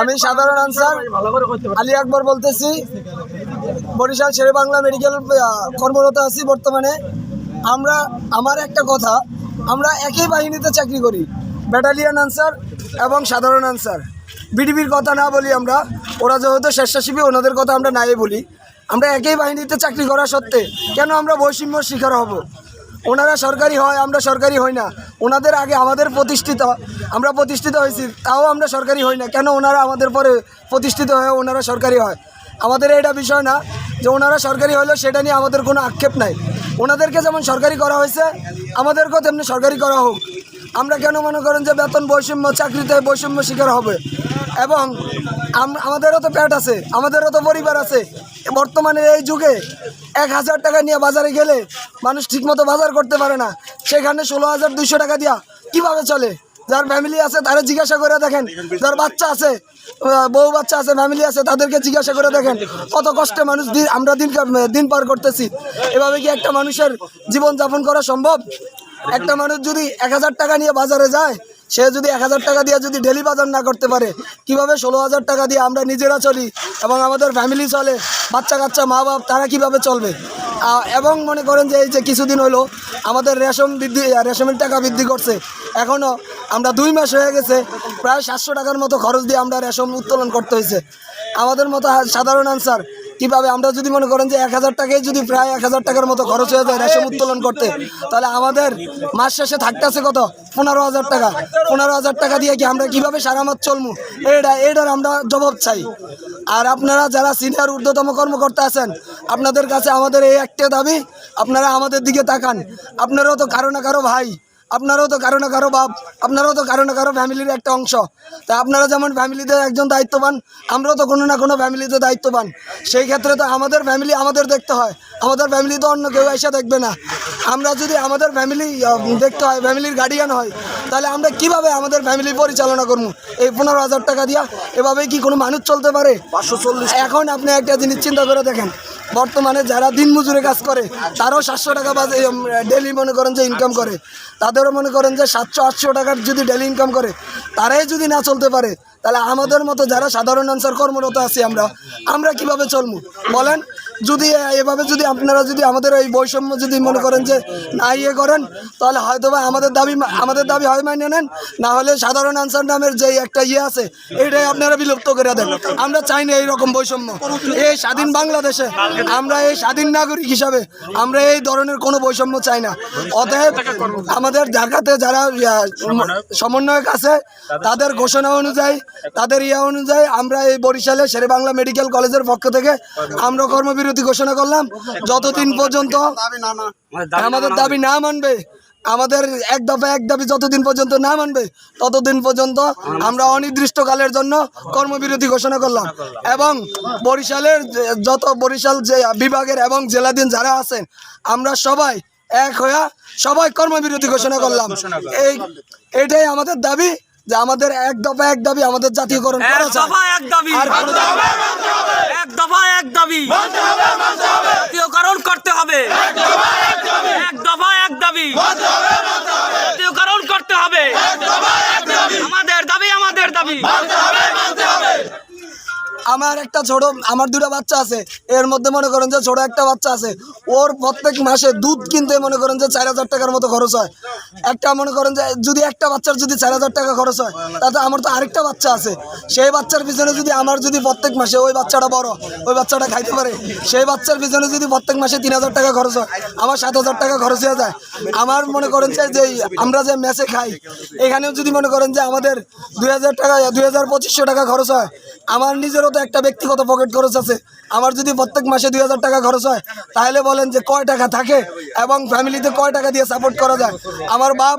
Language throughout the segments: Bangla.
আমি সাধারণ আনসার আলী আকবর বলতেছি বরিশাল শেরে বাংলা মেডিকেল কর্মরত আছি বর্তমানে। আমরা আমার একটা কথা আমরা একই বাহিনীতে চাকরি করি। ব্যাটালিয়ান আনসার এবং সাধারণ আনসার বিডিবির কথা না বলি আমরা ওরা যেহেতু স্বেচ্ছাসেবী ওনাদের কথা আমরা নাই বলি। আমরা একই বাহিনীতে চাকরি করা সত্ত্বে কেন আমরা বৈষম্য শিকার হব? ওনারা সরকারি হয়, আমরা সরকারি হই না। ওনাদের আগে আমাদের প্রতিষ্ঠিত আমরা প্রতিষ্ঠিত হয়েছি, তাও আমরা সরকারি হই না। কেন ওনারা আমাদের পরে প্রতিষ্ঠিত হয়ে ওনারা সরকারি হয়? আমাদের এটা বিষয় না যে ওনারা সরকারি হলেও সেটা নিয়ে আমাদের কোনো আক্ষেপ নাই। ওনাদেরকে যেমন সরকারি করা হয়েছে, আমাদেরকেও তেমনি সরকারি করা হোক। আমরা কেন মনে করেন যে বেতন বৈষম্য, চাকরিতে বৈষম্য শিকার হবে? এবং আমাদেরও তো পেট আছে, আমাদেরও তো পরিবার আছে। বর্তমানে এই যুগে এক হাজার টাকা নিয়ে বাজারে গেলে মানুষ ঠিকমতো বাজার করতে পারে না। সেখানে ষোলো হাজার দুইশো টাকা দিয়া কীভাবে চলে? যার ফ্যামিলি আছে, তারা জিজ্ঞাসা করে দেখেন। যার বাচ্চা আছে বউ বাচ্চা আছে ফ্যামিলি আছে, তাদেরকে জিজ্ঞাসা করে দেখেন। কত কষ্টে মানুষ দিন, আমরা দিন দিন পার করতেছি। এভাবে কি একটা মানুষের জীবন যাপন করা সম্ভব? একটা মানুষ যদি এক হাজার টাকা নিয়ে বাজারে যায় সে যদি এক হাজার টাকা দিয়ে যদি ডেলি বাজার না করতে পারে কীভাবে ষোলো হাজার টাকা দিয়ে আমরা নিজেরা চলি এবং আমাদের ফ্যামিলি চলে বাচ্চা কাচ্চা মা বাপ তারা কীভাবে চলবে? এবং মনে করেন যে এই যে কিছুদিন হলো আমাদের রেশন বৃদ্ধি আহ, রেশনের টাকা বৃদ্ধি করছে। এখনও আমরা দুই মাস হয়ে গেছে প্রায় সাতশো টাকার মতো খরচ দিয়ে আমরা রেশন উত্তোলন করতে হয়েছে। আমাদের মতো সাধারণ আনসার কীভাবে আমরা যদি মনে করেন যে এক হাজার টাকায় যদি প্রায় এক হাজার টাকার মতো খরচ হয়ে যায় রেশম উত্তোলন করতে, তাহলে আমাদের মাস শেষে থাকতেছে কত? পনেরো হাজার টাকা। পনেরো হাজার টাকা দিয়ে কি আমরা কীভাবে সারা মাস চলমু? এটা, এটার আমরা জবাব চাই। আর আপনারা যারা সিনিয়র ঊর্ধ্বতম কর্মকর্তা আছেন, আপনাদের কাছে আমাদের এই একটা দাবি, আপনারা আমাদের দিকে তাকান। আপনারাও তো কারও না কারও ভাই। আপনারাও তো কারও না কারও বাপ আপনারাও তো কারও না কারও ফ্যামিলির একটা অংশ। তা আপনারা যেমন ফ্যামিলিতে একজন দায়িত্ববান আমরাও তো কোনো না কোনো ফ্যামিলিতে দায়িত্ববান। সেই ক্ষেত্রে তো আমাদের ফ্যামিলি আমাদের দেখতে হয়। আমাদের ফ্যামিলি তো অন্য কেউ এসে দেখবে না। আমরা যদি আমাদের ফ্যামিলি দেখতে হয় ফ্যামিলির গার্ডিয়ান হয় তাহলে আমরা কীভাবে আমাদের ফ্যামিলি পরিচালনা করব? এই পনেরো হাজার টাকা দিয়া এভাবে কি কোনো মানুষ চলতে পারে? পাঁচশো চল্লিশ। এখন আপনি একটা জিনিস চিন্তা করে দেখেন বর্তমানে যারা দিন মজুরে কাজ করে, তারাও সাতশো টাকা বা ডেলি মনে করেন যে ইনকাম করে। তাদেরও মনে করেন যে সাতশো, আটশো টাকার যদি ডেলি ইনকাম করে, তারাই যদি না চলতে পারে, তাহলে আমাদের মতো যারা সাধারণ আনসার কর্মরত আছি আমরা আমরা কীভাবে চলবো বলেন যদি এভাবে যদি আপনারা যদি আমাদের এই বৈষম্য যদি মনে করেন যে না ইয়ে করেন, তাহলে হয়তো বা আমাদের দাবি আমাদের দাবি হয় মানে নেন। না হলে সাধারণ আনসার নামের যে একটা ইয়ে আছে, এটাই আপনারা বিলুপ্ত করে দেন। আমরা চাই না এইরকম বৈষম্য। এই স্বাধীন বাংলাদেশে আমরা এই স্বাধীন নাগরিক হিসাবে আমরা এই ধরনের কোনো বৈষম্য চাই না। অতএব আমাদের ঢাকাতে যারা সমন্বয়ক আছে, তাদের ঘোষণা অনুযায়ী, তাদের ইয়ে অনুযায়ী আমরা এই বরিশালে শেরে বাংলা মেডিকেল কলেজের পক্ষ থেকে আমরা কর্মবিরতি ঘোষণা করলাম যতদিন পর্যন্ত আমাদের দাবি না মানবে আমাদের এক দফা এক দাবি যতদিন পর্যন্ত না মানবে ততদিন পর্যন্ত আমরা অনির্দিষ্টকালের জন্য কর্মবিরতি ঘোষণা করলাম। এবং বরিশালের যত বরিশাল যে বিভাগের এবং জেলাধীন যারা আছেন আমরা সবাই এক হয়ে সবাই কর্মবিরতি ঘোষণা করলাম। এই এটাই আমাদের দাবি যে আমাদের এক দফা এক দাবি আমাদের জাতীয়করণ করা চাই। দফা এক দাবি। দাবি- এক দফা এক দাবি জাতীয়করণ করতে হবে এক দফা এক দাবি জাতীয়করণ করতে হবে আমাদের দাবি দাবি আমার একটা ছোট, আমার দুটো বাচ্চা আছে। এর মধ্যে মনে করেন যে ছোট একটা বাচ্চা আছে। ওর প্রত্যেক মাসে দুধ কিনতে মনে করেন যে চার হাজার টাকার মতো খরচ হয়। একটা মনে করেন যে যদি একটা বাচ্চার যদি চার হাজার টাকা খরচ হয়, তাতে আমার তো আরেকটা বাচ্চা আছে। সেই বাচ্চার পিছনে যদি আমার যদি প্রত্যেক মাসে ওই বাচ্চাটা বড়, ওই বাচ্চাটা খাইতে পারে। সেই বাচ্চার পিছনে যদি প্রত্যেক মাসে তিন হাজার টাকা খরচ হয়, আমার সাত হাজার টাকা খরচ হয়ে যায়। আমার মনে করেন যে যে আমরা যে মেসে খাই, এখানেও যদি মনে করেন যে আমাদের দুই হাজার টাকা, দুই হাজার পঁচিশশো টাকা খরচ হয়, আমার নিজেরও তো একটা ব্যক্তিগত পকেট খরচ আছে? আমার যদি প্রত্যেক মাসে দুই হাজার টাকা খরচ হয় তাহলে বলেন যে কয় টাকা থাকে এবং ফ্যামিলিতে কয় টাকা দিয়ে সাপোর্ট করা যায়? আমার বাপ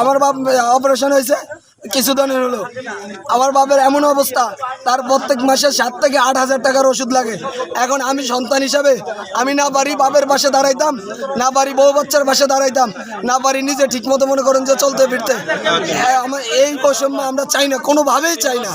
আমার বাপ অপারেশন হয়েছে কিছুদিনের হলো। আমার বাপের এমন অবস্থা তার প্রত্যেক মাসে সাত থেকে আট হাজার টাকার ওষুধ লাগে। এখন আমি সন্তান হিসাবে আমি না পারি বাপের পাশে দাঁড়াইতাম না পারি বউ বাচ্চার পাশে দাঁড়াইতাম না পারি নিজে ঠিক মতো মনে করেন যে চলতে ফিরতে। হ্যাঁ, আমার এই বৈষম্য আমরা চাই না কোনোভাবেই চাই না।